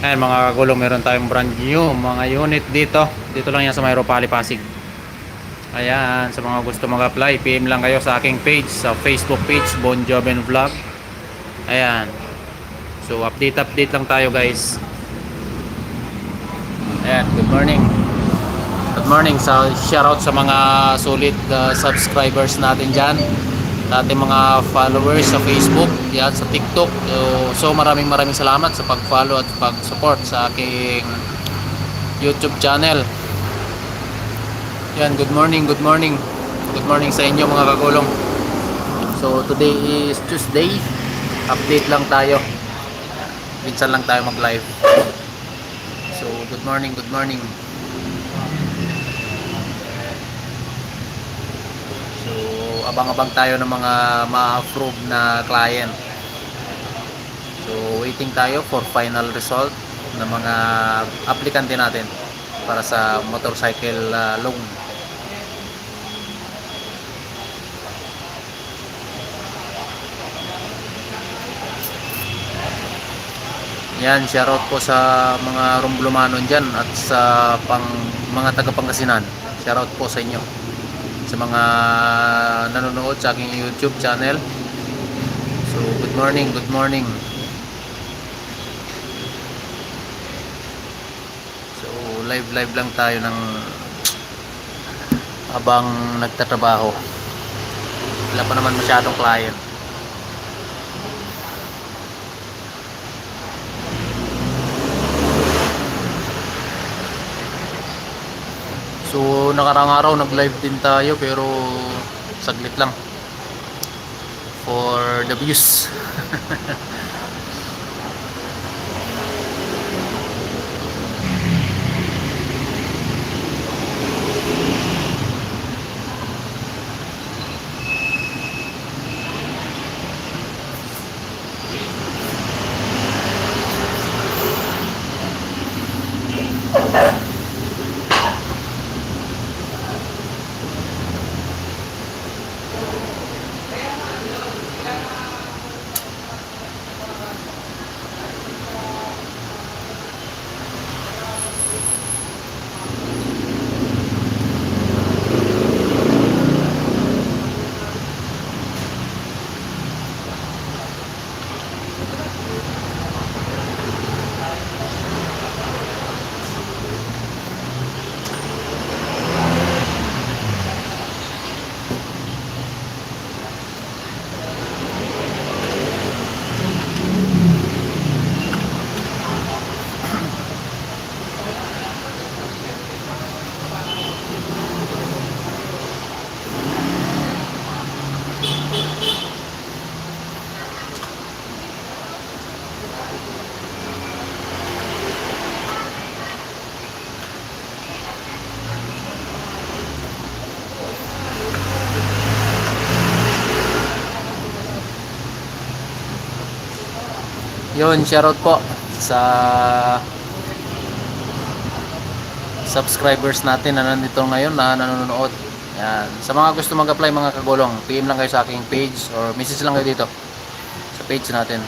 Ayan mga kagulong, meron tayong brand new mga unit dito. Dito lang yan sa Mayro Pali Pasig. Ayan, sa mga gusto mag-apply, PM lang kayo sa aking page, sa Facebook page, Bon Joven Vlog. Ayan. So, update-update lang tayo guys. Ayan, good morning. Good morning. So, shoutout sa mga solid uh, subscribers natin dyan. Sa ating mga followers sa Facebook, yan, sa TikTok. So, maraming maraming salamat sa pag-follow at pag-support sa aking YouTube channel. Yan, good morning, good morning. Good morning sa inyo mga kagulong. So, today is Tuesday. Update lang tayo. Minsan lang tayo mag-live. So, good morning, good morning. So, abang-abang tayo ng mga ma-approve na client. So, waiting tayo for final result ng mga aplikante natin para sa motorcycle uh, loan. Yan, shoutout po sa mga Rumblumanon dyan at sa pang, mga taga Pangasinan. Shoutout po sa inyo. Sa mga nanonood sa aking YouTube channel. So, good morning, good morning. So, live live lang tayo ng habang nagtatrabaho. Wala pa naman masyadong client. So nakarang araw nag-live din tayo pero saglit lang for the views. Yun, shoutout po sa subscribers natin na nandito ngayon na nanonood. Yan. Sa mga gusto mag-apply mga kagulong, PM lang kayo sa aking page or message lang kayo dito sa page natin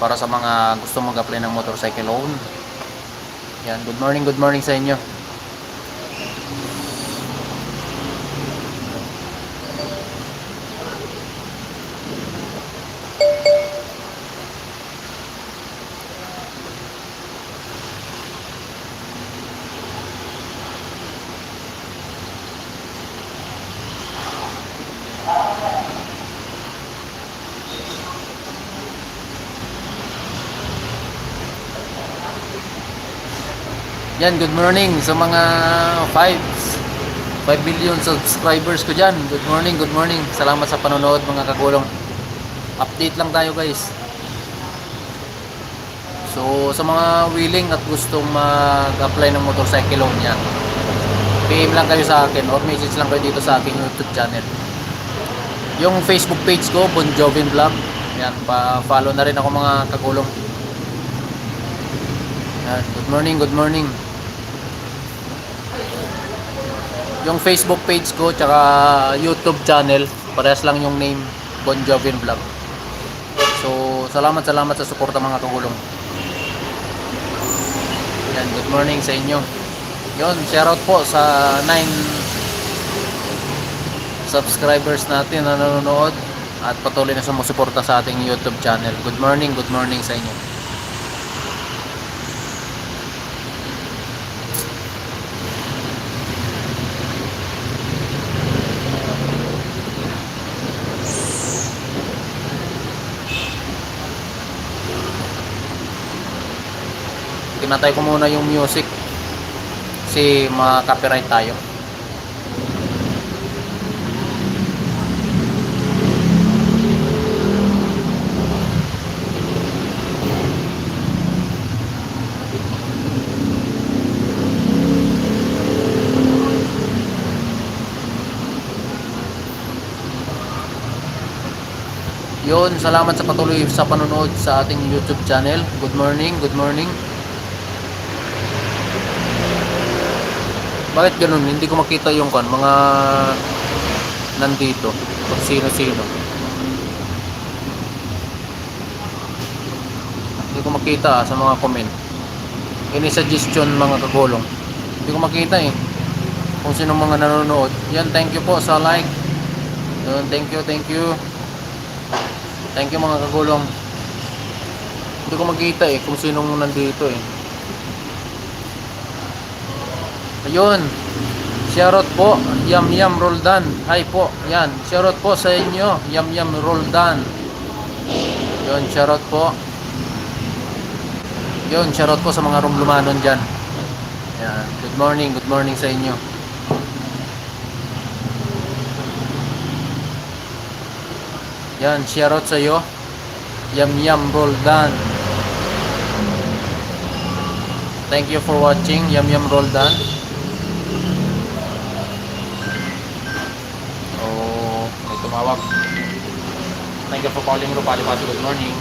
para sa mga gusto mag-apply ng motorcycle loan. Yan, good morning, good morning sa inyo. Yan, good morning sa mga 5 5 million subscribers ko dyan. Good morning, good morning. Salamat sa panonood mga kagulong. Update lang tayo guys. So, sa mga willing at gustong mag-apply ng motorcycle loan yan, PM lang kayo sa akin or message lang kayo dito sa aking YouTube channel. Yung Facebook page ko, Bon Jovin Vlog. Yan, pa-follow na rin ako mga kagulong. Yan, good morning, good morning. Yung Facebook page ko tsaka YouTube channel, parehas lang yung name, Bon Jovin Vlog. So, salamat salamat sa suporta mga kagulong. Yan, good morning sa inyo. Yon, shoutout po sa 9 subscribers natin na nanonood at patuloy na sumusuporta sa ating YouTube channel. Good morning, good morning sa inyo. Pinatay ko muna yung music kasi ma-copyright tayo. Yun, salamat sa patuloy sa panonood sa ating YouTube channel. Good morning, good morning. Bakit ganun? Hindi ko makita yung kan, mga nandito. Kung sino-sino. Hindi ko makita ah, sa mga comment. Any suggestion mga kagulong. Hindi ko makita eh. Kung sino mga nanonood. Yan, thank you po sa like. Yun, thank you, thank you. Thank you mga kagulong. Hindi ko makita eh kung sinong nandito eh. Ayun. Shoutout po. Yam Yam Roldan. Hi po. Yan. Shoutout po sa inyo. Yam Yam Roldan. Yun. Shoutout po. Yun. Shoutout po sa mga rumlumanon dyan. Yan. Good morning. Good morning sa inyo. Yan. Shoutout sa iyo. Yam Yam Roldan. Thank you for watching. Yam Yam Roldan. Thank you for calling Rupali Pati. Good morning.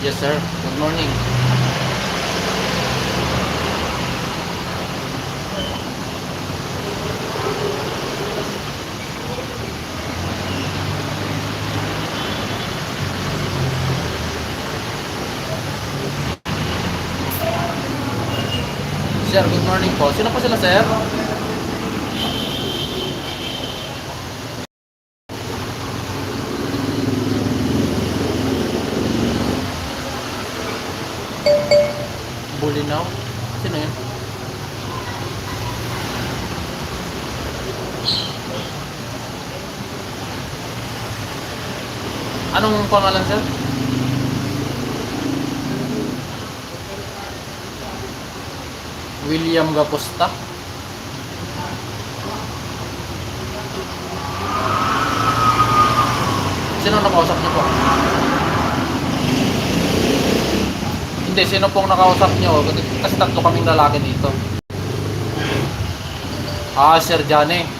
Yes, sir. Good morning. Sir, good morning po. Sino po sila, sir? Bulinaw? Sino yun? Anong pangalan, sir? William Gaposta. Sino nakausap niyo po? Hindi, sino pong nakausap niyo? Kasi tatlo kaming lalaki dito. Ah, Sir Johnny. Ah.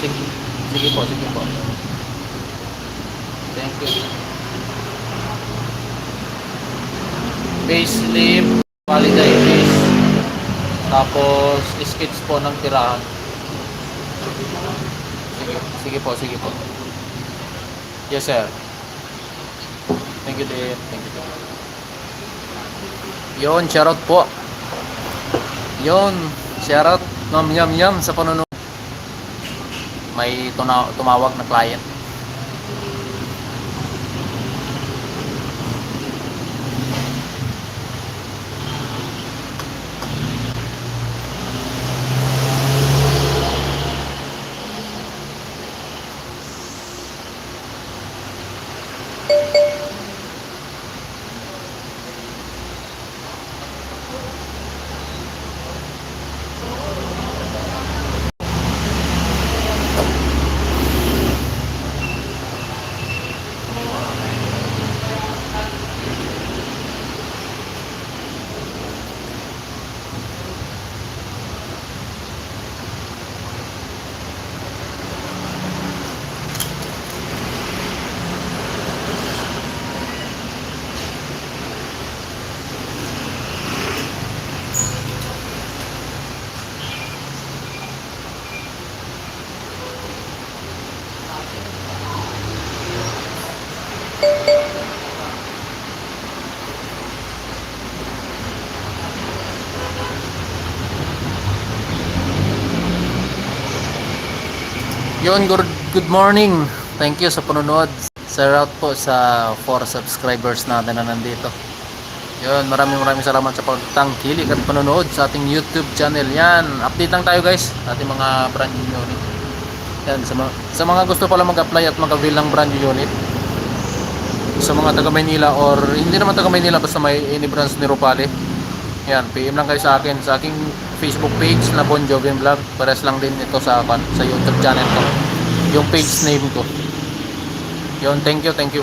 sige, sige po, sige po. Thank you. Payslip, validitis, tapos sketch po ng tirahan. Sige, sige po, sige po. Yes, sir. Thank you, dear. Thank you, dear. Yun, shoutout po. Yun, shoutout. Nom yam yam sa panonood. May tuna- tumawag na client. Yun, good, morning. Thank you sa panonood. Shout out po sa 4 subscribers natin na nandito. Yun, maraming maraming salamat sa pagtangkilik at panonood sa ating YouTube channel. Yan, update lang tayo guys sa ating mga brand new unit. Yan, sa mga, sa mga gusto pala mag-apply at mag-avail ng brand new unit. Sa mga taga Maynila or hindi naman taga Maynila basta may any branch ni Ropale. Yan, PM lang kayo sa akin sa aking Facebook page na Bon Joven Vlog. Pares lang din ito sa sa YouTube channel ko. Yung page name ko. Yun, thank you, thank you.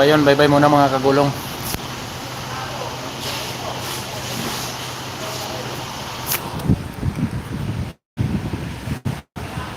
Ayun, bye-bye muna mga kagulong.